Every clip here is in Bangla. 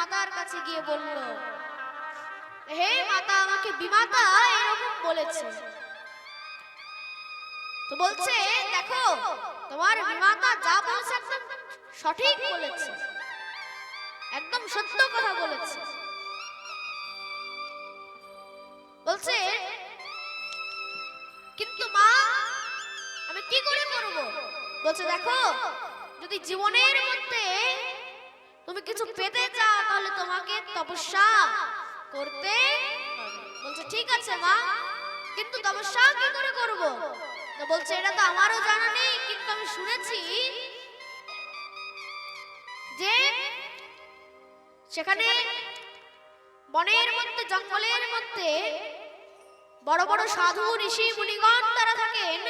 মাতার কাছে গিয়ে বলল, হে মাতা, আমাকে বিমাতা এরকম বলেছে। তো বলছে, দেখো, তোমার বিমাতা যা বলেছে একদম সঠিক বলেছে। একদম সত্য কথা বলেছে। বলছে, কিন্তু মা, আমি কি করে করব? বলছে, দেখো, যদি জীবনের তুমি কিছু পেতে চাও, তাহলে তোমাকে তপস্যা করতে বলছে, ঠিক আছে, মা। কিন্তু তপস্যা কি করে করব? তো বলছে, এটা তো আমারও জানা নেই, কিন্তু আমি শুনেছি যে সেখানে বনের মধ্যে, জঙ্গলের মধ্যে বড় বড় সাধু, ঋষি, মুনিগণ তারা থাকেন।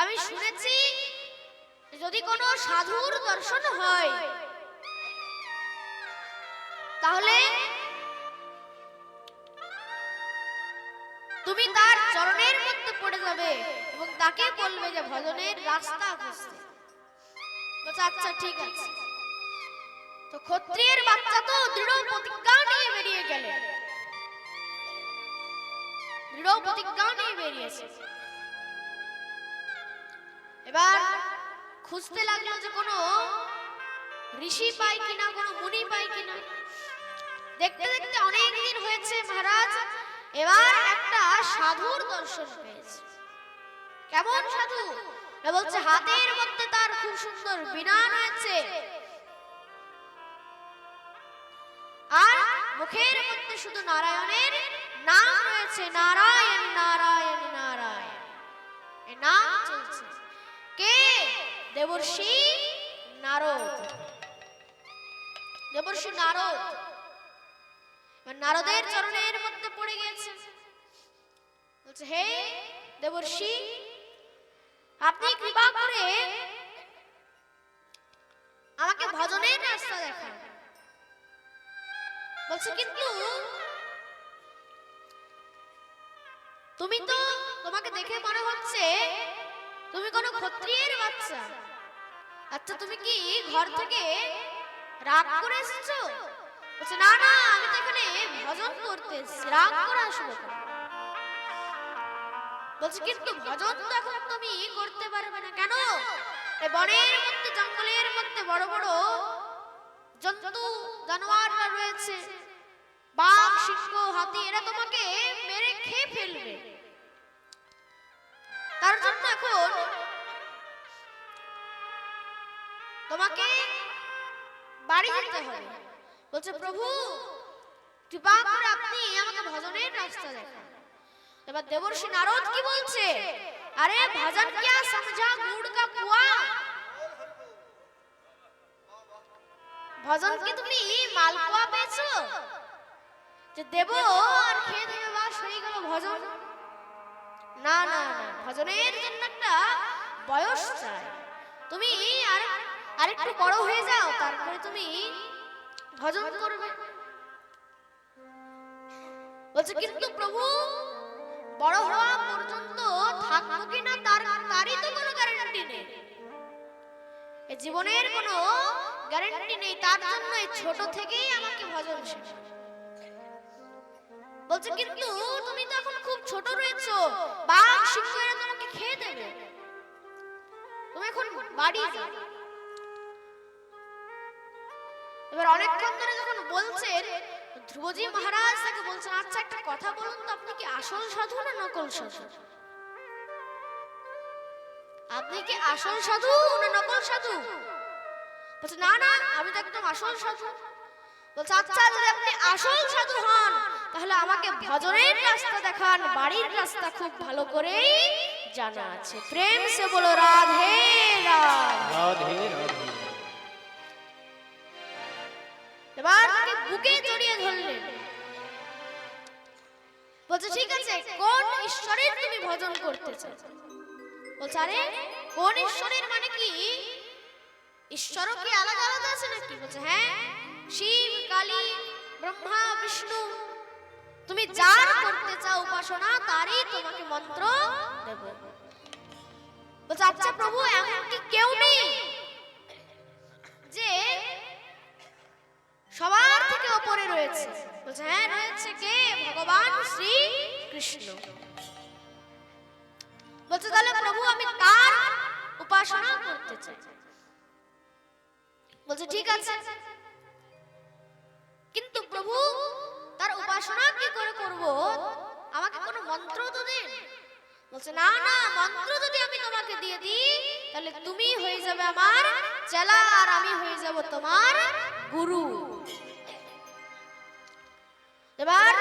আমি শুনেছি যদি কোনো সাধুর দর্শন হয় তাহলে তুমি তার চরণের মধ্যে পড়ে যাবে এবং তাকে বলবে যে ভজনের রাস্তা খুঁজতে। আচ্ছা ঠিক আছে। তো ক্ষত্রিয়ের বাচ্চা তো দৃঢ় প্রতিজ্ঞা নিয়ে বেরিয়ে গেলেন দৃঢ় প্রতিজ্ঞা নিয়ে বেরিয়েছে এবার খুঁজতে লাগল যে কোনো ঋষি পাই কিনা, কোনো মুনি পাই কিনা। দেখতে দেখতে অনেক দিন হয়েছে মহারাজ। এবার একটা সাধুর দর্শন পেয়েছে। কেমন সাধু? বলছে, হাতের মধ্যে তার খুব সুন্দর বিনান রয়েছে আর মুখের মধ্যে শুধু নারায়ণের নাম রয়েছে, নারায়ণ নারায়ণ নারায়ণ। এ নাম চলছে, কে? দেবর্ষি নারদ। দেবর্ষি নারদ। নারদের চরণের মধ্যে পড়ে গিয়েছে। বলছে, হে দেবর্ষি, আপনি কৃপা করে আমাকে ভজনের রাস্তা দেখান। বলছে, কিন্তু তুমি তো তোমাকে দেখে মনে হচ্ছে তুমি কোনো ক্ষত্রিয়ের বাচ্চা। আচ্ছা তুমি কি ঘর থেকে রাগ করে এসেছ? বলছে, না না, আমি তো এখানে ভজন করতে রাগ করে আসব বলছে, কিন্তু ভজন তো এখন তুমি করতে পারবে না কেন? বনের মধ্যে, জঙ্গলের মধ্যে বড় বড় জন্তু, জানোয়াররা রয়েছে। বাঘ, সিংহ, হাতি, এরা তোমাকে মেরে খেয়ে ফেলবে। তার জন্য এখন তোমাকে বাড়ি যেতে হবে। বলছে, প্রভু কৃপা করে আপনি আমাকে ভজনের রাস্তা দেখান। এবার দেবর্ষি নারদ কি বলছে? আরে, ভজন কিয়া সমঝা গুড় কা কুয়া? ভজন কি তুমি মালপোয়া পেয়েছ? যে দেব আর খেয়ে দেবে বাস হয়ে গেল ভজন। না না না, ভজনের জন্য একটা বয়স চাই। তুমি আর, আরেকটু বড় হয়ে যাও, তারপরে তুমি ভজন করবে। বলছে, কিন্তু প্রভু, বড় হওয়া পর্যন্ত থাকব কিনা তার তারই তো কোনো গ্যারান্টি নেই। জীবনের কোনো গ্যারান্টি নেই, তার জন্য ছোট থেকেই আমাকে ভজন বলছে, কিন্তু তুমি তো এখন খুব ছোট রয়েছো, বাঘ, সিংহ এরা তোমাকে খেয়ে দেবে। তুমি এখন বাড়ি এবার অনেকক্ষণ ধরে যখন বলছেন, ধ্রুবজি মহারাজ তাকে বলছেন আচ্ছা একটা কথা বলুন তো, আপনি কি আসল সাধু না নকল সাধু? আপনি কি আসল সাধু না নকল সাধু? বলছে, না না, আমি তো একদম আসল সাধু। বলছে আচ্ছা যদি আপনি আসল সাধু হন, তাহলে আমাকে ভজনের রাস্তা দেখান, বাড়ির রাস্তা খুব ভালো করেই জানা আছে। প্রেম সে বলো রাধে। রাধে রাধে। এবার তাকে বুকে জড়িয়ে ধরলেন বলছে, ঠিক আছে, কোন ঈশ্বরের তুমি ভজন করতে বলছে, আরে, কোন ঈশ্বরের মানে কি? ঈশ্বরও কি আলাদা আলাদা আছে নাকি? বলছে হ্যাঁ শিব, কালী, ব্রহ্মা, বিষ্ণু। তুমি যার করতে চাও উপাসনা, তারই তোমাকে মন্ত্র দেব। আচ্ছা প্রভু এমন কি কেউ নেই যে রয়েছে। বলছে হ্যাঁ রয়েছে কে? ভগবান শ্রী কৃষ্ণ। বলছে, তাহলে প্রভু, আমি তার উপাসনা করতে চাই। বলছে, ঠিক আছে। কিন্তু প্রভু, তার উপাসনা কি করে করব? আমাকে কোনো মন্ত্র তো দিন? বলছে, না না, মন্ত্র যদি আমি তোমাকে দিয়ে দিই, তাহলে তুমি হয়ে যাবে আমার চেলা আর আমি হয়ে যাব তোমার গুরু। এবার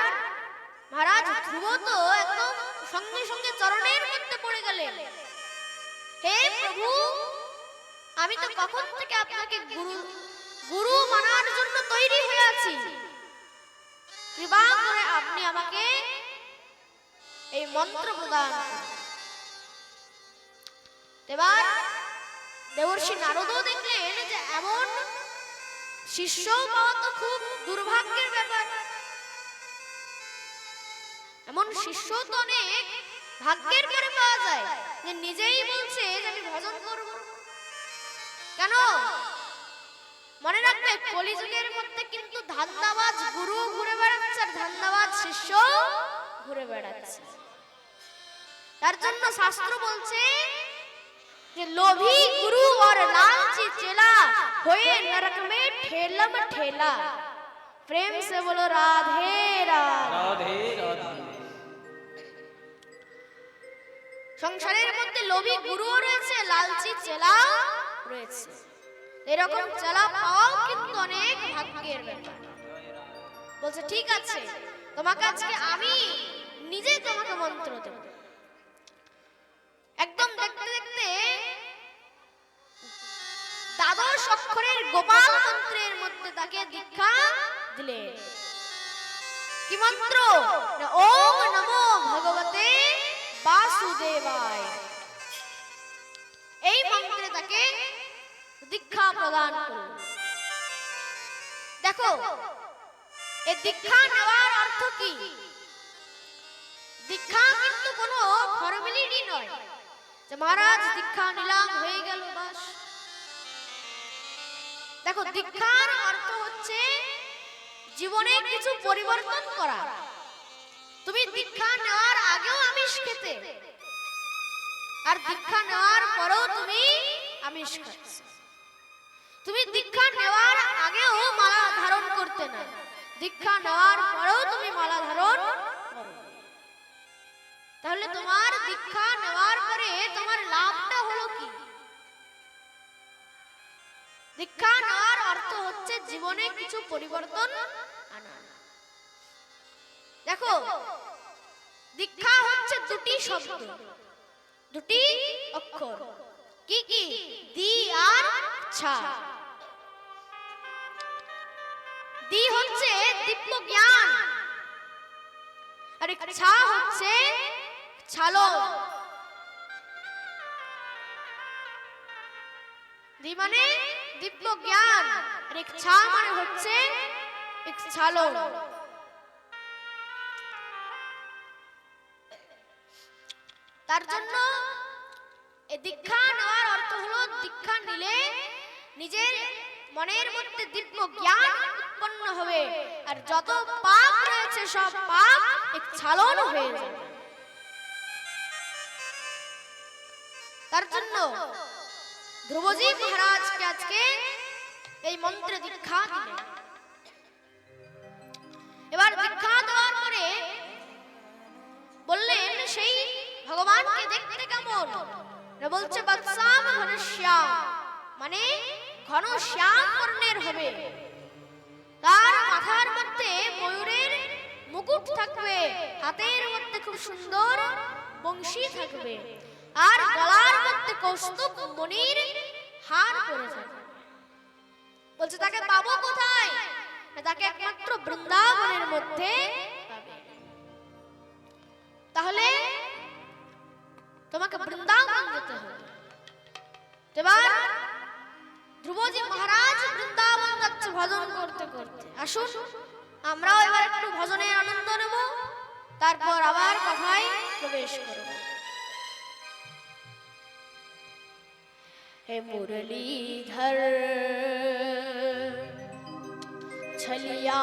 মহারাজ ধ্রুব তো একদম সঙ্গে সঙ্গে চরণের মধ্যে পড়ে গেলেন। হে প্রভু, আমি তো কখন থেকে আপনাকে গুরু গুরু মানার জন্য তৈরি হয়ে আছি। কৃপা করে আপনি আমাকে এই মন্ত্র প্রদান। এবার দেবর্ষি নারদও দেখলেন যে এমন শিষ্য পাওয়া তো খুব দুর্ভাগ্যের ব্যাপার। এমন শিষ্য তো অনেক ভাগ্যের পরে পাওয়া যায়। যে নিজেই বলছে যে আমি ভজন করব। কেন? মনে রাখবে, কলিযুগের মধ্যে কিন্তু ধান্দাবাজ গুরু ঘুরে বেড়াচ্ছে আর ধান্দাবাজ শিষ্য ঘুরে বেড়াচ্ছে। তার জন্য শাস্ত্র বলছে যে লোভী গুরু আর লালচি চেলা হয়ে নরক মে ঠেলম ঠেলা। প্রেম সে বলো রাধে রাধে। সংসারের মধ্যে লোভী গুরু রয়েছে লালচি চেলা রয়েছে। এরকম চেলা পাওয়াও কিন্তু অনেক ভাগ্যের ব্যাপার। বলছে ঠিক আছে তোমাকে আজকে আমি নিজে তোমাকে মন্ত্র দেবো। একদম দেখতে দেখতে দ্বাদশ অক্ষরের গোপাল মন্ত্রের মধ্যে তাকে দীক্ষা দিলেন কি মন্ত্র? ওম নমো ভগবতে বাসুদেবায়। এই মন্ত্রে তাকে দীক্ষা প্রদান করল দেখো এই দীক্ষা নেওয়ার অর্থ কি? দীক্ষা কিন্তু কোনো ফর্মালিটি নয়। যে মহারাজ, দীক্ষা নিলাম, হয়ে গেল বাস। দেখো, দীক্ষার অর্থ হচ্ছে জীবনে কিছু পরিবর্তন করা। তুমি দীক্ষা নেওয়ার আগেও আমিষ খেতে, আর দীক্ষা নেওয়ার পরেও তুমি আমিষ খাচ্ছ। তুমি দীক্ষা নেওয়ার আগেও মালা ধারণ করতে না। দীক্ষা নেওয়ার পরেও তুমি মালা ধারণ তাহলে তোমার দীক্ষা নেওয়ার পরে তোমার লাভটা হলো কি? দীক্ষা নেওয়ার অর্থ হচ্ছে জীবনে কিছু পরিবর্তন আনা। দেখো, দীক্ষা হচ্ছে দুটি শব্দ, দুটি অক্ষর। কি কি? দি আর ছা। দি হচ্ছে দিব্য জ্ঞান আর ছা হচ্ছে ছালো দি মানে দিব্য জ্ঞান, আর এক ছা মানে হচ্ছে এক ছালো তার জন্য এই দীক্ষা নেওয়ার অর্থ হলো দীক্ষা নিলে নিজের মনের মধ্যে দিব্য জ্ঞান উৎপন্ন হবে, আর যত পাপ রয়েছে সব পাপ এক ছালন হয়ে যাবে। তার জন্য ধ্রুবজি মহারাজকে আজকে এই মন্ত্রে দীক্ষা দিলেন। এবার দীক্ষা দেওয়ার পরে বললেন, সেই ভগবানকে দেখতে কেমন? বলছে, বৎসাম ঘনশ্যাম মানে ঘন শ্যাম বর্ণের হবে। তার মাথার মধ্যে ময়ূরের মুকুট থাকবে, হাতের মধ্যে খুব সুন্দর বংশী থাকবে। আর গলার মধ্যে কৌস্তুভ মণির হার বলছে, তাকে পাবো কোথায়? তাকে একমাত্র বৃন্দাবনের মধ্যে তাহলে তোমাকে বৃন্দাবন যেতে হবে। এবার ধ্রুবজি মহারাজ বৃন্দাবন যাচ্ছে ভজন করতে করতে। আসুন, আমরাও এবার একটু ভজনের আনন্দ নেব, তারপর আবার কথায় প্রবেশ করব। হে মুরলীধর ছলিয়া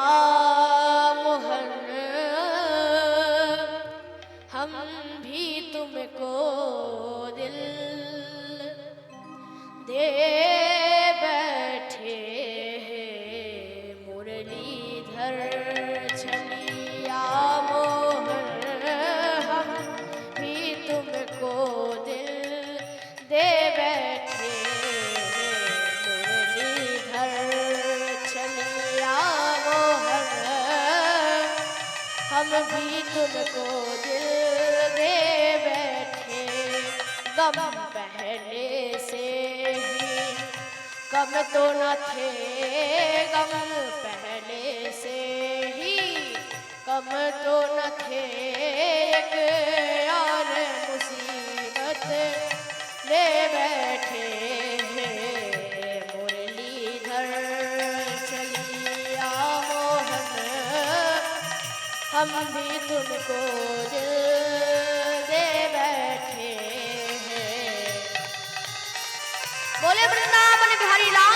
हम भी तुमको दिल दे बैठे हैं बोले वृंदावन बिहारी लाल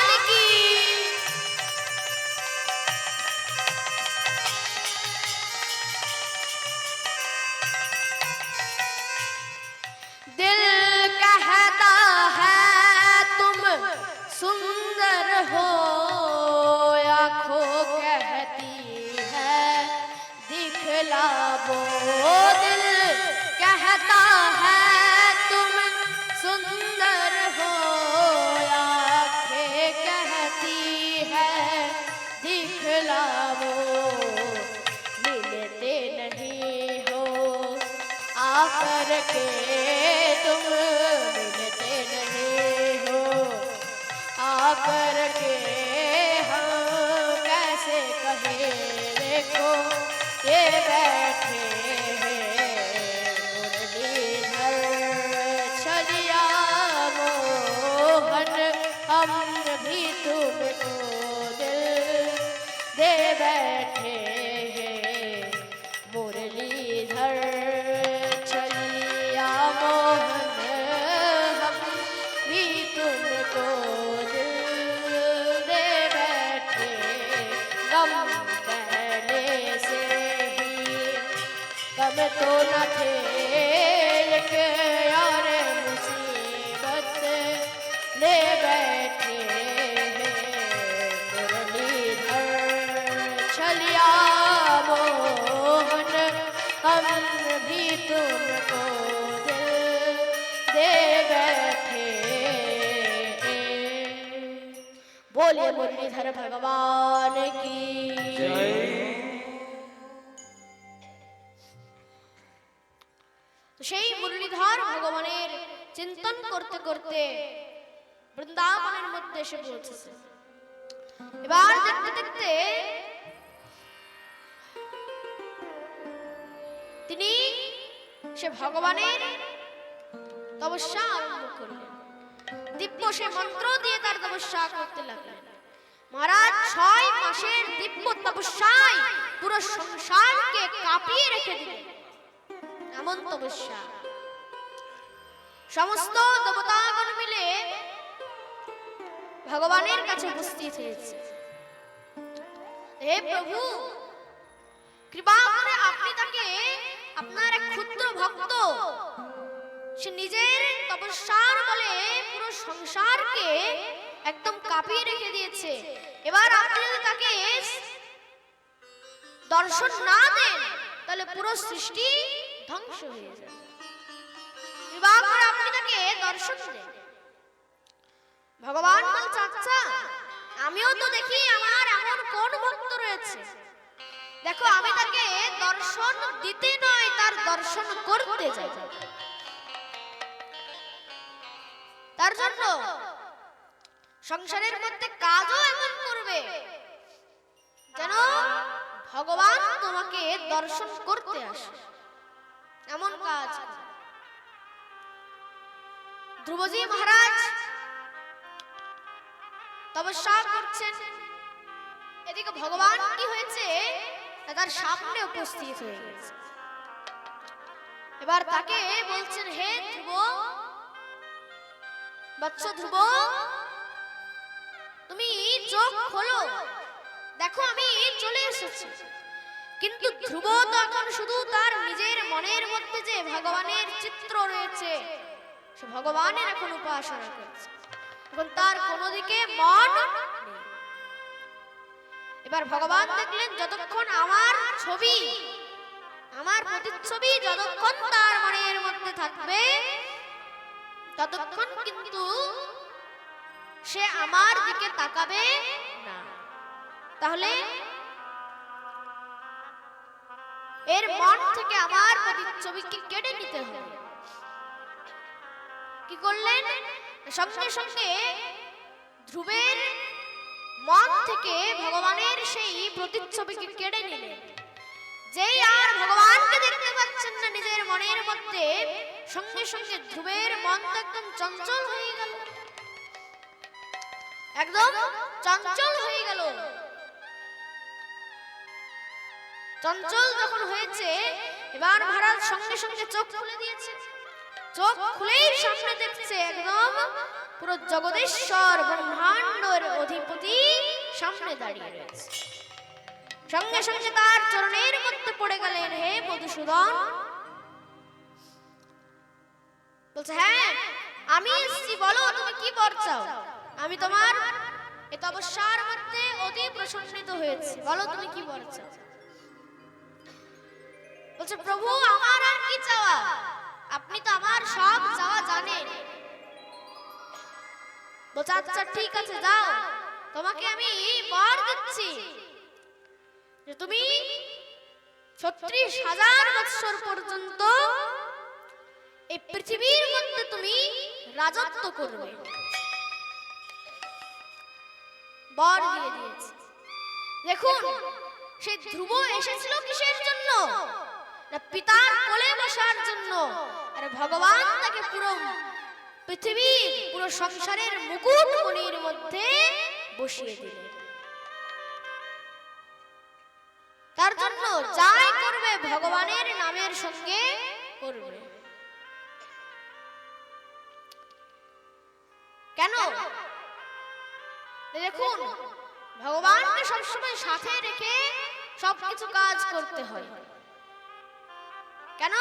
बोलिए मुरलीधर भगवान की তো সেই মুরলীধর ভগবানের চিন্তন করতে করতে বৃন্দাবনের মধ্যে এসে পৌঁছেছে এবার দেখতে দেখতে তিনি সে ভগবানের তপস্যা আরম্ভ করলেন দিব্য সে মন্ত্র দিয়ে তার তপস্যা করতে লাগলেন মহারাজ, ছয় মাসের দিব্য তপস্যায় পুরো সংসারকে কাঁপিয়ে রেখে দিলেন। এমন তপস্যা সমস্ত দেবতাগণ মিলে ভগবানের কাছে উপস্থিত হয়েছে। হে প্রভু, কৃপা করে আপনি তাকে আপনার এক ক্ষুদ্র ভক্ত, সে নিজের তপস্যার বলে পুরো সংসারকে একদম কাঁপিয়ে রেখে দিয়েছে। এবার আপনি যদি তাকে দর্শন না দেন, তাহলে পুরো সৃষ্টি ধ্বংস হয়ে যাবে। বিবাহ করে আপনি তাকে দর্শন দেন। ভগবান বলছে আচ্ছা আমিও তো দেখি আমার এমন কোন ভক্ত রয়েছে। দেখো, আমি তাকে দর্শন দিতে নয়, তার দর্শন করতে যাই। তার জন্য সংসারের মধ্যে কাজও এমন করবে যেন ভগবান তোমাকে দর্শন করতে আসে। এমন কাজ ধ্রুবজি মহারাজ তপস্যা করছেন। এদিকে ভগবান কি হয়েছে? তার সামনে উপস্থিত হয়ে গেছে। এবার তাকে বলছেন, হে ধ্রুব, বৎস ধ্রুব তুমি চোখ খোলো। দেখো, আমি চলে এসেছি। কিন্তু ধ্রুব তো এখন শুধু তার নিজের মনের মধ্যে যে ভগবানের চিত্র রয়েছে, সে ভগবানের এখন উপাসনা করছে। এখন তার কোনো দিকে মন এবার ভগবান দেখলেন, যতক্ষণ আমার ছবি, আমার প্রতিচ্ছবি যতক্ষণ তার মনের মধ্যে থাকবে, ততক্ষণ কিন্তু সে আমার দিকে তাকাবে না। তাহলে এর মন থেকে আমার প্রতিচ্ছবিকে কেড়ে নিতে হবে। কি করলেন? সঙ্গে সঙ্গে ধ্রুবের মন থেকে ভগবানের সেই প্রতিচ্ছবিকে কেড়ে নিলেন। যেই আর ভগবানকে দেখতে পাচ্ছেন না নিজের মনের মধ্যে, সঙ্গে সঙ্গে ধ্রুবের মন তো একদম চঞ্চল হয়ে গেল। একদম চঞ্চল হয়ে গেল। চঞ্চল যখন হয়েছে, এবার মহারাজ সঙ্গে সঙ্গে চোখ খুলে দিয়েছে। চোখ খুলেই সামনে দেখছে একদম পুরো জগদীশ্বর ব্রহ্মাণ্ডর অধিপতি সামনে দাঁড়িয়ে রয়েছে। সঙ্গে সঙ্গে তার চরণের মধ্যে পড়ে গেলেন, হে মধুসূদন। বলছে হ্যাঁ আমি এসছি, বলো, তুমি কি বর চাও আমি তোমার এ তপস্যার মধ্যে অতি প্রসন্নিত হয়েছি। বলো তুমি কি চাও বলছে, প্রভু, আমার আর কি চাওয়া? আপনি তো আমার সব চাওয়া জানেন। বলছে আচ্ছা ঠিক আছে, যাও। তোমাকে আমি বর দিচ্ছি যে তুমি ছত্রিশ হাজার বৎসর পর্যন্ত এই পৃথিবীর মধ্যে তুমি রাজত্ব করবে। বর দিয়ে দিয়েছে। দেখুন, সে ধ্রুব এসেছিল কিসের জন্য? পিতার কোলে বসার জন্য। আর ভগবান তাকে পুরো পৃথিবীর পুরো সংসারের মুকুট মণির মধ্যে বসিয়ে দিলেন। তার জন্য যাই করবে, ভগবানের নামের সঙ্গে করবে। কেন? দেখুন, ভগবানকে সবসময় সাথে রেখে সবকিছু কাজ করতে হয়। কেন?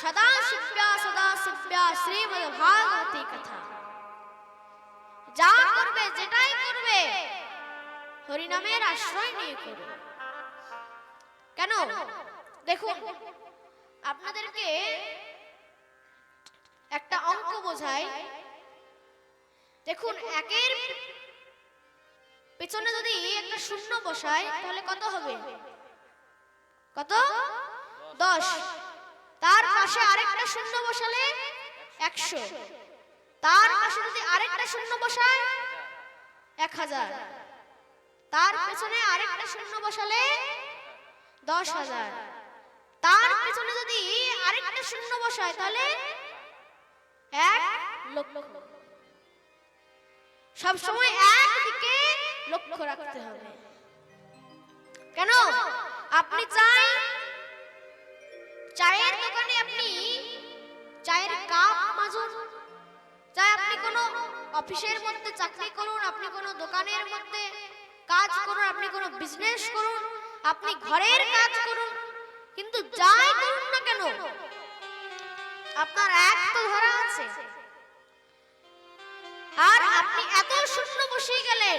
সদা শিব্যা সদা শিব্যা শ্রীমদ ভাগবতী কথা। যা করবে, যেটাই করবে, হরিনামের আশ্রয় নিয়ে করবে। কেন? দেখুন, আপনাদেরকে একটা অঙ্ক বোঝাই। দেখুন, একের পেছনে যদি একটা শূন্য বসায়, তাহলে কত হবে? কত? দশ। তার পাশে আরেকটা শূন্য বসালে একশো। তার পাশে যদি আরেকটা শূন্য বসায় এক হাজার তার পেছনে আরেকটা শূন্য বসালে দশ হাজার তার পেছনে যদি আরেকটা শূন্য বসায়, তাহলে এক লক্ষ। সব সময় একদিকে লক্ষ্য রাখতে হবে। কেন? আপনি চাই চায়ের দোকানে আপনি চায়ের কাপ মাজুন। চাই আপনি কোনো অফিসের মধ্যে চাকরি করুন আপনি কোনো দোকানের মধ্যে কাজ করুন আপনি কোনো বিজনেস করুন আপনি ঘরের কাজ করুন কিন্তু যাই করুন না কেন আপনার এক তো ধরা আছে। আর আপনি এত শূন্য বসে গেলেন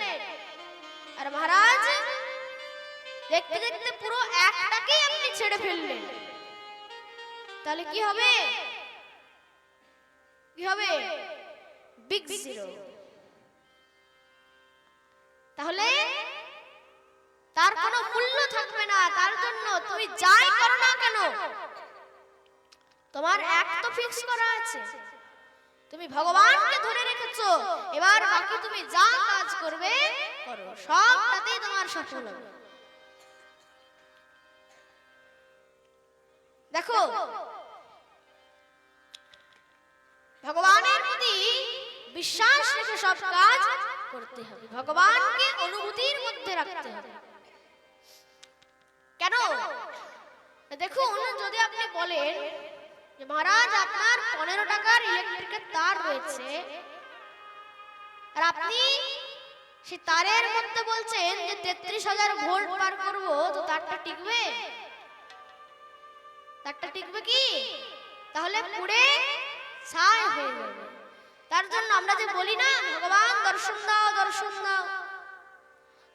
আর মহারাজ, দেখতে দেখতে পুরো একটাকেই আপনি ছেড়ে ফেললেন। তাহলে কি হবে? কি হবে? বিগ জিরো তাহলে তার কোনো মূল্য থাকবে না, তার জন্য তুমি যাই করো না কেন? তোমার এক তো ফিক্স করা আছে। তুমি ভগবানকে ধরে রেখেছো। এবার বাকি তুমি যা কাজ করবে করো। সবটাতেই তোমার সফল হবে। দেখো, ভগবানের প্রতি বিশ্বাস রেখে সব কাজ করতে হবে। ভগবানকে অনুভূতির মধ্যে রাখতে হবে। কেন? দেখুন, যদি আপনি বলেন যে মহারাজ, আপনার পনেরো টাকার ইলেকট্রিকের তার রয়েছে, আর আপনি সে তারের মধ্যে বলছেন যে তেত্রিশ হাজার ভোল্ট পার করব, তো তারটা টিকবে? তারটা টিকবে কি? তাহলে পুড়ে ছাই হয়ে যাবে। তার জন্য আমরা যে বলি না, ভগবান দর্শন দাও দর্শন দাও।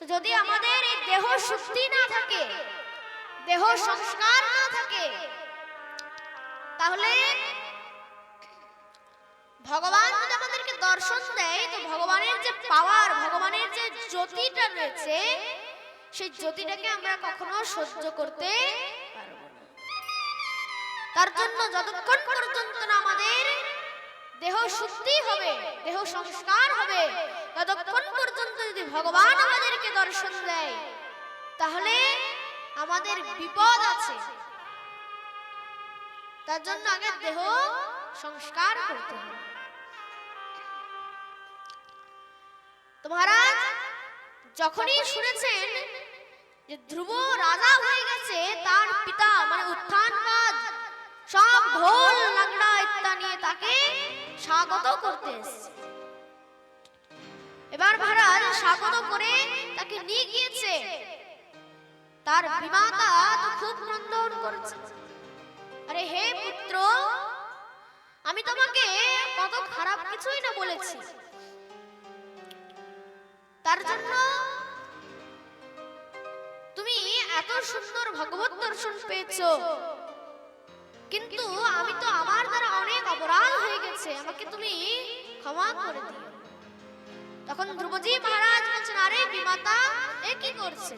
তো যদি আমাদের এই দেহ শুদ্ধি না থাকে, দেহ সংস্কার না থাকে, তাহলে ভগবান যদি আমাদেরকে দর্শন দেয়, তো ভগবানের যে পাওয়ার ভগবানের যে জ্যোতিটা রয়েছে, সেই জ্যোতিটাকে আমরা কখনো সহ্য করতে তার জন্য যতক্ষণ পর্যন্ত না আমাদের দেহ শুদ্ধি হবে, দেহ সংস্কার হবে, ততক্ষণ পর্যন্ত যদি ভগবান আমাদেরকে দর্শন দেয়, তাহলে আমাদের বিপদ আছে। তার জন্য আগে দেহ সংস্কার করতে হবে। তো মহারাজ যখনই শুনেছেন যে ধ্রুব রাজা হয়ে গেছে, তার পিতা মানে উত্থান সব ঢোল লাগড়া ইত্যাদি নিয়ে তাকে স্বাগত করতে এবার মহারাজ স্বাগত করে তাকে নিয়ে গিয়েছে। তার বিমাতা তো খুব ক্রন্দন করছে। আরে হে পুত্র, আমি তোমাকে কত খারাপ কিছুই না বলেছি। তার জন্য তুমি এত সুন্দর ভগবত দর্শন পেয়েছ। কিন্তু আমি তো আমার দ্বারা অনেক অপরাধ হয়ে গেছে। আমাকে তুমি ক্ষমা করে দিও। তখন ধ্রুবজি মহারাজ বলছেন, আরে বিমাতা, এ কি করছে?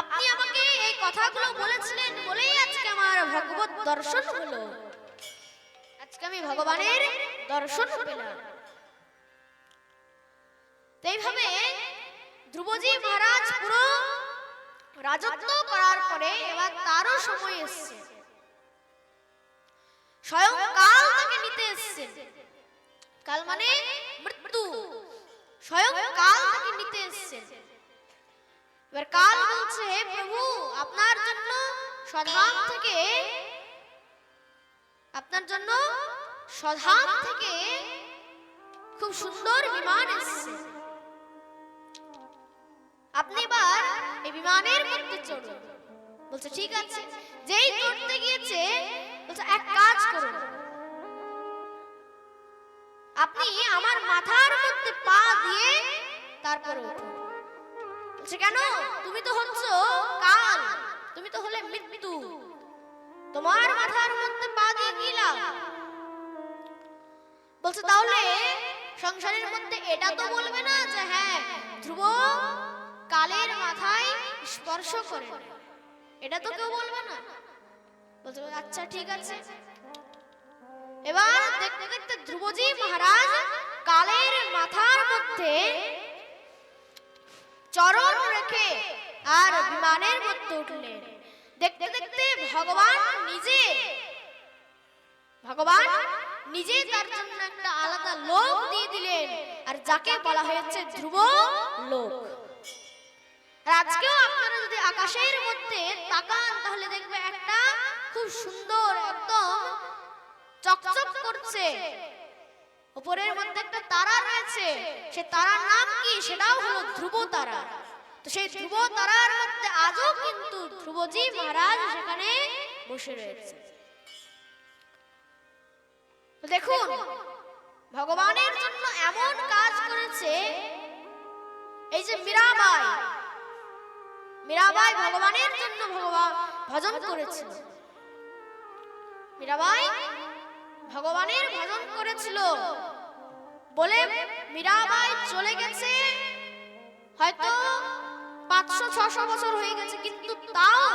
আপনি আমাকে এই কথাগুলো বলেছিলেন বলেই আজকে আমার ভগবত দর্শন হলো আজকে আমি ভগবানের দর্শন পেলাম। তো এইভাবে ধ্রুবজি মহারাজ পুরো রাজত্ব করার পরে এবার তারও সময় এসছে। স্বয়ং কাল তাকে নিতে এসছে। কাল মানে মৃত্যু। স্বয়ং কাল তাকে নিতে এসছে। এবার কাল বলছে হে প্রভু আপনার জন্য স্বধাম থেকে আপনার জন্য স্বধাম থেকে খুব সুন্দর বিমান এসছে। আপনি এবার এই বিমানের মধ্যে চড়ুন। বলছে, ঠিক আছে। যেই চড়তে গিয়েছে, বলছে, এক কাজ করুন। আপনি আমার মাথার মধ্যে পা দিয়ে তারপরে উঠুন। বলছে, কেন? তুমি তো হচ্ছ কাল। তুমি তো হলে মৃত্যু। তোমার মাথার মধ্যে পা দিয়ে কি বলছে, তাহলে সংসারের মধ্যে এটা তো বলবে না যে হ্যাঁ ধ্রুব কালের মাথায় স্পর্শ করে। এটা তো কেউ বলবে না। বলছে আচ্ছা ঠিক আছে। এবার দেখতে দেখতে ধ্রুবজি মহারাজ কালের মাথার মধ্যে চরণ রেখে আর বিমানের মধ্যে উঠলেন। দেখতে দেখতে ভগবান নিজে ভগবান নিজে তার জন্য একটা আলাদা লোক দিয়ে দিলেন। আর যাকে বলা হয়েছে ধ্রুব লোক। আজকেও আপনারা যদি আকাশের মধ্যে তাকান, তাহলে দেখবে একটা খুব সুন্দর একদম চকচক করছে। উপরের মধ্যে একটা তারা রয়েছে। সে তারার নাম কি? সেটাও হলো ধ্রুব তারা। তো সেই ধ্রুব তারার মধ্যে আজও কিন্তু ধ্রুবজি মহারাজ সেখানে বসে রয়েছে। দেখুন, ভগবানের জন্য এমন কাজ করেছে, এই যে মীরাবাই। মীরাবাই ভগবানের জন্য ভগবান ভজন করেছিল। মীরাবাই ভগবানের ভজন করেছিল। বলে মীরাবাই চলে গেছে। হয়তো পাঁচশো, ছশো বছর হয়ে গেছে, কিন্তু তাও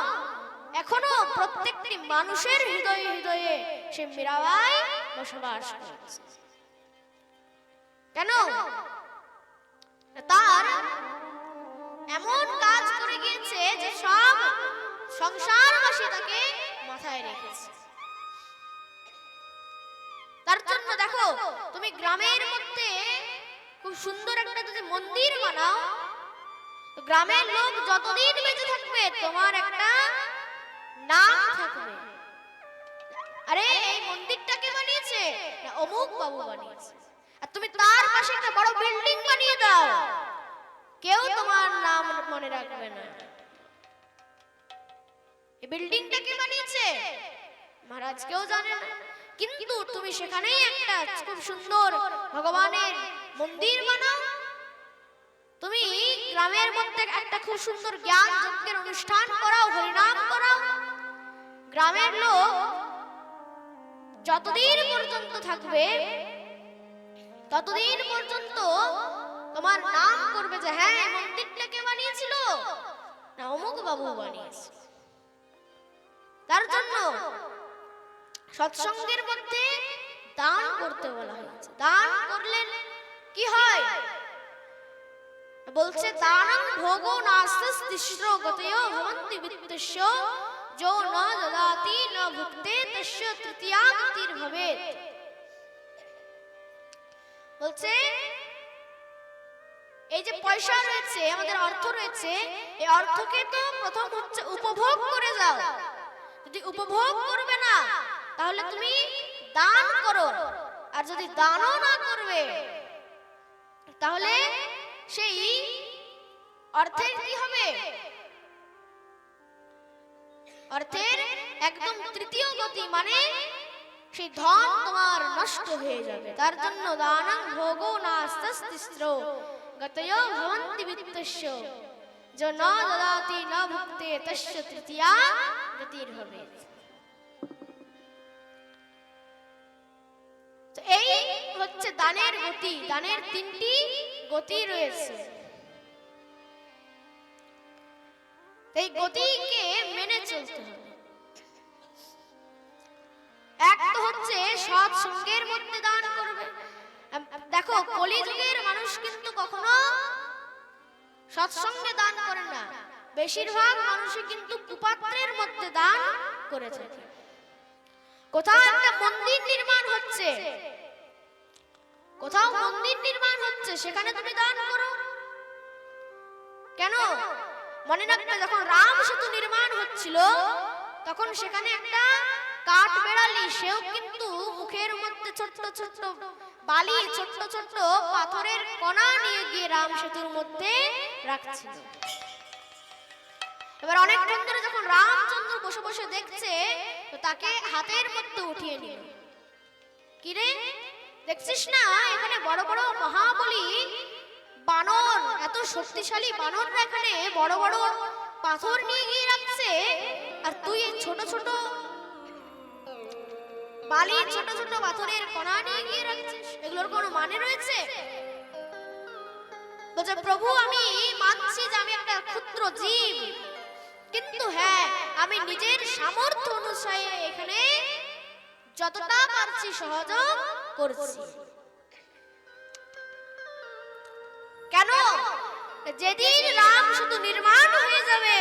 এখনও প্রত্যেকটি মানুষের হৃদয়ে হৃদয়ে সে মীরাবাই বসবাস কেন? তার এমন কাজ করে গিয়েছে যে সব সংসারবাসী তাকে মাথায় রেখেছে। তার জন্য দেখো, তুমি গ্রামের মধ্যে খুব সুন্দর একটা যদি মন্দির বানাও গ্রামের লোক যতদিন বেঁচে থাকবে তোমার একটা নাম থাকবে। আরে, এই মন্দিরটা মন্দিরটাকে বানিয়েছে? অমুক বাবু বানিয়েছে। আর তুমি তার পাশে একটা বড় বিল্ডিং বানিয়ে দাও। কেউ তোমার নাম মনে রাখবে না। এই বিল্ডিংটা কে বানিয়েছে? মহারাজ কেউ জানে না। কিন্তু তুমি সেখানেই একটা খুব সুন্দর ভগবানের মন্দির বানাও। তুমি গ্রামের মধ্যে একটা খুব সুন্দর জ্ঞান যজ্ঞের অনুষ্ঠান করাও, হরিনাম করাও। গ্রামের লোক যতদিন পর্যন্ত থাকবে, ততদিন পর্যন্ত তোমার নাম করবে যে হ্যাঁ এই মন্দিরটা কে বানিয়েছিল। না অমুক বাবু বানিয়েছে। তার জন্য সৎসঙ্গের মধ্যে দান করতে বলা হয়েছে। দান করলে কি হয়? বলছে, দানং ভোগো নাস্তিস তিস্র গতয় ভবন্তি বিত্তস্য, যো ন দদাতি ন ভুক্তে তস্য তৃতীয়া গতির ভবেত বলছে এই যে পয়সা রয়েছে, আমাদের অর্থ রয়েছে, এই অর্থকে তো প্রথম হচ্ছে উপভোগ করে যাও। যদি উপভোগ করবে না, তাহলে তুমি দান করো। আর যদি দানও না করবে, তাহলে সেই অর্থের কি হবে? অর্থের একদম তৃতীয় গতি মানে সেই ধন তোমার নষ্ট হয়ে যাবে। তার জন্য দানং ভোগো নাস্তিস্র गतयो भवन्ति वित्तस्य। जो न ददाति, न भुक्ते, तस्य तृतीया গতির হবে তো এই হচ্ছে দানের গতি দানের তিনটি গতি রয়েছে এই গতিকে মেনে চলতে হবে এক তো হচ্ছে সৎ সঙ্গের মধ্যে দান করবে দেখো, কলিযুগের মানুষ কিন্তু কখনো সৎসঙ্গে দান করে না। বেশিরভাগ মানুষই কিন্তু কুপাত্রের মধ্যে দান করে থাকে কোথাও একটা মন্দির নির্মাণ হচ্ছে। কোথাও মন্দির নির্মাণ হচ্ছে, সেখানে তুমি দান করো। কেন? মনে রাখবে, যখন রাম সেতু নির্মাণ হচ্ছিল, তখন সেখানে একটা কাঠ বেড়ালি সেও কিন্তু মুখের মধ্যে ছোট্ট ছোট্ট বালি ছোট্ট ছোট্ট পাথরের কণা নিয়ে গিয়ে রাম সেতুর মধ্যে রাখছিল। এবার অনেকক্ষণ ধরে যখন রামচন্দ্র বসে বসে দেখছে, তো তাকে হাতের মধ্যে উঠিয়ে নিল। কিরে দেখছিস না, এখানে বড় বড় মহাবলী? বানর, এত শক্তিশালী বানররা এখানে বড় বড় পাথর নিয়ে গিয়ে রাখছে, আর তুই ছোট ছোট বালির ছোট ছোট পাথরের কণা নিয়ে গিয়ে রাখছিস এগুলোর কোনো মানে রয়েছে? বলছে, প্রভু, আমি মানছি যে আমি একটা ক্ষুদ্র জীব। কিন্তু হ্যাঁ আমি নিজের সামর্থ্য অনুসারে এখানে যতটা পারছি সহযোগ করছি। কেন? যেদিন রাম সেতু নির্মাণ হয়ে যাবে,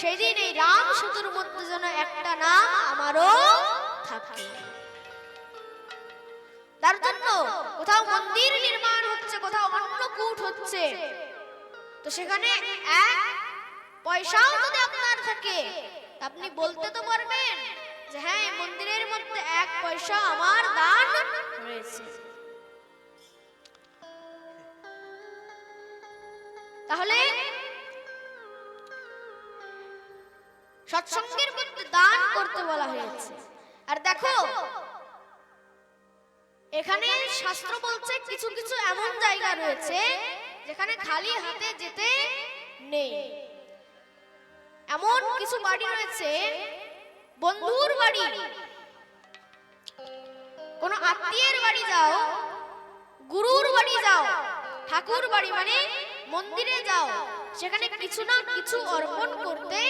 সেদিন এই রাম সেতুর মধ্যে যেন একটা নাম আমারও থাকে। কোথাও মন্দির নির্মাণ হচ্ছে, কোথাও অন্নকূট হচ্ছে। তো সেখানে এক পয়সাও যদি আপনার থাকে আপনি বলতে তো পারবেন যে হ্যাঁ মন্দিরের মধ্যে এক পয়সা আমার দান রয়েছে। তাহলে সৎসঙ্গের মধ্যে দান করতে বলা হয়েছে। আর দেখো এখানে শাস্ত্র বলছে কিছু কিছু এমন জায়গা রয়েছে যেখানে খালি হাতে যেতে নেই। এমন কিছু বাড়ি রয়েছে, বন্ধুর বাড়ি। কোন আত্মীয়ের বাড়ি যাও, গুরুর বাড়ি যাও, ঠাকুর বাড়ি মানে মন্দিরে যাও, সেখানে কিছু না কিছু অর্পণ করতে